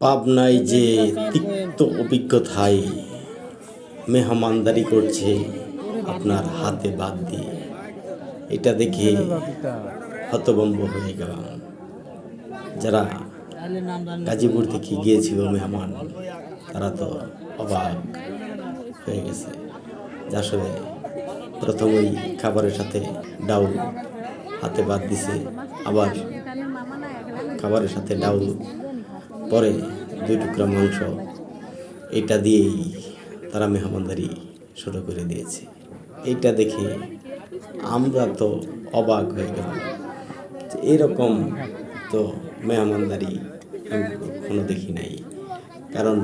পাবনায় যে তিক্ত অভিজ্ঞতায় মেহমানদারি করছে আপনার হাতে বাদ দিয়ে, এটা দেখে হতবম্ব হয়ে গেলাম। যারা গাজীপুর থেকে গিয়েছিল মেহমান, তারা তো অবাক হয়ে গেছে। যে আসলে প্রথমেই খাবারের সাথে ডাউল হাতে বাদ দিছে, আবার খাবারের সাথে ডাউল পরে দুই টুকরা মাংস এটা দিয়েই তারা মেহমানদারি শুরু করে দিয়েছে। এইটা দেখে আমরা তো অবাক হয়ে গেলাম এরকম তো মেহমানদারি আমি কখনো দেখি নাই। কারণ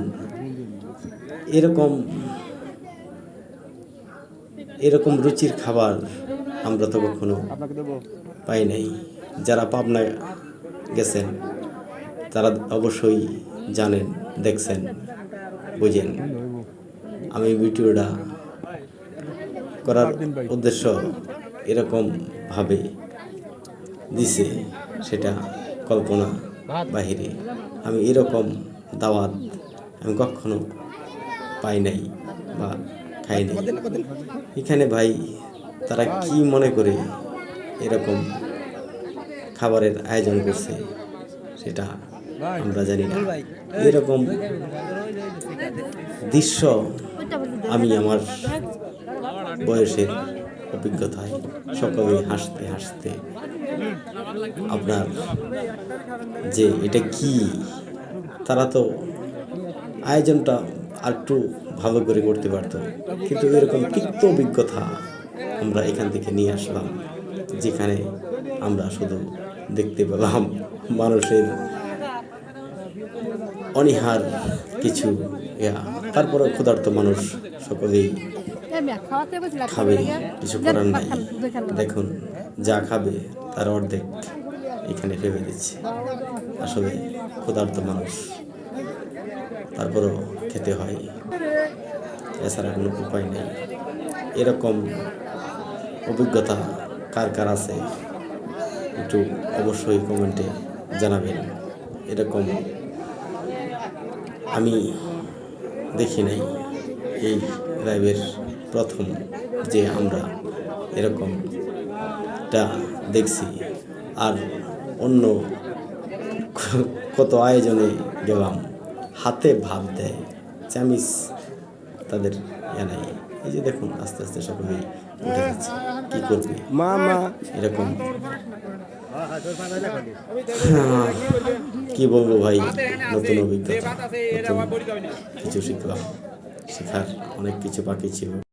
এরকম এরকম রুচির খাবার আমরা তো কখনো পাই নাই। যারা পাবনা গেছেন তারা অবশ্যই জানেন, দেখছেন, বুঝেন। আমি ভিডিওটা করার উদ্দেশ্য এরকম ভাবে দিছে সেটা কল্পনা বাহিরে। আমি এরকম দাওয়াত আমি কখনো পাই নাই বা খাই নাই। এখানে ভাই তারা কি মনে করে এরকম খাবারের আয়োজন করছে সেটা আমরা জানি না এরকম দৃশ্য আমি আমার বয়সের অভিজ্ঞতায় সকলে হাসতে হাসতে আপনার যে এটা কি তারা তো আয়োজনটা আরেকটু ভালো করে করতে পারতো কিন্তু এরকম তিক্ত অভিজ্ঞতা আমরা এখান থেকে নিয়ে আসলাম যেখানে আমরা শুধু দেখতে পেলাম মানুষের অনীহার কিছু, ইয়া তারপরে ক্ষুধার্ত মানুষ সকলেই খাবে, কিছু করার নাই। দেখুন, যা খাবে তার অর্ধেক এখানে ফেলে দিচ্ছে। আসলে ক্ষুধার্ত মানুষ, তারপরও খেতে হয়। এছাড়া কোনো উপায় নেই। এরকম অভিজ্ঞতা কার কার আছে, একটু অবশ্যই কমেন্টে জানাবেন। এরকম আমি দেখি নাই এই লাইভের প্রথম যে আমরা এরকমটা দেখছি। আর অন্য কত আয়োজনে গেলাম, হাতে ভাব দেয়, চামিচ তাদের ইয়ে নাই। এই যে দেখুন আস্তে আস্তে সবাই উঠে যাচ্ছে। কী করবে? মামা এরকম। হ্যাঁ, কি বলব ভাই নতুন অভিজ্ঞতা। নতুন কিছু শিখলাম। শেখার অনেক কিছু বাকি ছিল।